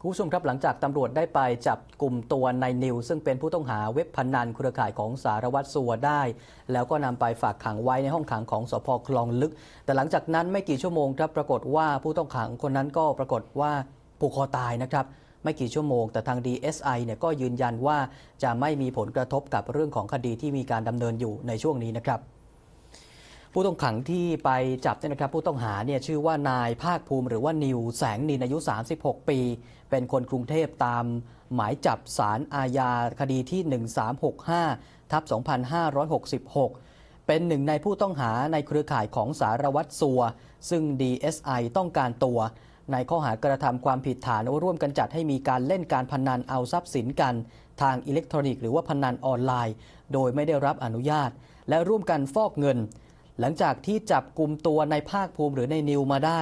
คุณผู้ชมครับหลังจากตำรวจได้ไปจับกลุ่มตัวนายนิว ซึ่งเป็นผู้ต้องหาเว็บพนันเครือข่ายของสารวัตรสัวได้ แล้วก็นำไปฝากขังไว้ในห้องขังของสพคลองลึก แต่หลังจากนั้นไม่กี่ชั่วโมงครับปรากฏว่าผู้ต้องขังคนนั้นก็ปรากฏว่าผูกคอตายนะครับไม่กี่ชั่วโมง แต่ทาง DSI เนี่ยก็ยืนยันว่าจะไม่มีผลกระทบกับเรื่องของคดีที่มีการดำเนินอยู่ในช่วงนี้นะครับ ผู้ต้องขังที่ไปจับเนี่ยนะครับผู้ต้องหาเนี่ยชื่อว่านายภาคภูมิหรือว่านิวแสงนินอายุ 36 ปี เป็นคนกรุงเทพตามหมายจับสารอาญาคดีที่ 1365ทับ2566 เป็นหนึ่งในผู้ต้องหาในเครือข่ายของสารวัตรสัว ซึ่ง DSI ต้องการตัว ในข้อหากระทำความผิดฐานร่วมกันจัดให้มีการเล่นการพนันเอาทรัพย์สินกัน ทางอิเล็กทรอนิกส์หรือว่าพนันออนไลน์ โดยไม่ได้รับอนุญาต และร่วมกันฟอกเงิน หลังจากที่จับกลุ่มตัวในภาคภูมิหรือในนิวมาได้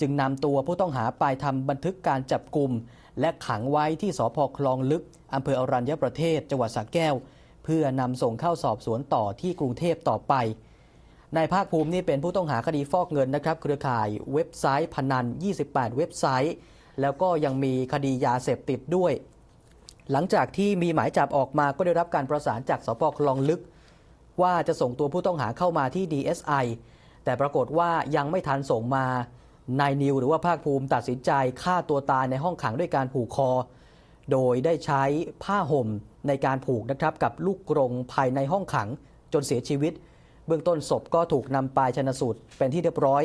จึงนำตัวผู้ต้องหาไปทำบันทึกการจับกลุ่มและขังไว้ที่สพคลองลึกอำเภออรัญญประเทศจังหวัดสระแก้ว เพื่อนำส่งเข้าสอบสวนต่อที่กรุงเทพต่อไปนายภาคภูมินี่เป็นผู้ต้องหาคดีฟอกเงินนะครับ เครือข่ายเว็บไซต์พนัน 28 เว็บไซต์ แล้วก็ยังมีคดียาเสพติดด้วย หลังจากที่มีหมายจับออกมาก็ได้รับการประสานจากสพคลองลึก ว่าจะส่งตัวผู้ต้องหาเข้ามาที่ DSI แต่ปรากฏว่ายังไม่ทันส่งมานายนิวหรือว่าภาคภูมิตัดสินใจฆ่าตัวตายในห้องขังด้วยการผูกคอ โดยได้ใช้ผ้าห่มในการผูกนะครับกับลูกกรงภายในห้องขังจนเสียชีวิต เบื้องต้นศพก็ถูกนำไปชนสูตรเป็นที่เรียบร้อย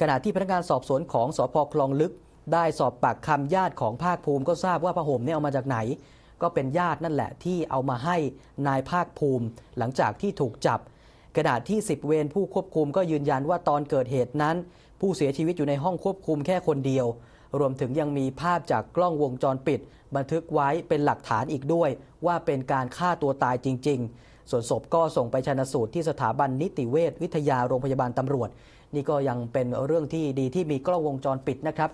ขณะที่พนักงานสอบสวนของสพคลองลึก ได้สอบปากคำญาติของภาคภูมิก็ทราบว่าผ้าห่มเนี่ยเอามาจากไหน ก็เป็นญาตินั่นแหละที่เอามาให้นายภาคภูมิ หลังจากที่ถูกจับขณะที่ 10 เวรผู้ควบคุมก็ยืนยันว่าตอนเกิดเหตุนั้น ผู้เสียชีวิตอยู่ในห้องควบคุมแค่คนเดียว รวมถึงยังมีภาพจากกล้องวงจรปิด บันทึกไว้เป็นหลักฐานอีกด้วย ว่าเป็นการฆ่าตัวตายจริง ๆ ส่วนศพก็ส่งไปชนะสูตรที่สถาบันนิติเวชวิทยาโรงพยาบาลตำรวจ นี่ก็ยังเป็นเรื่องที่ดีที่มีกล้องวงจรปิดนะครับ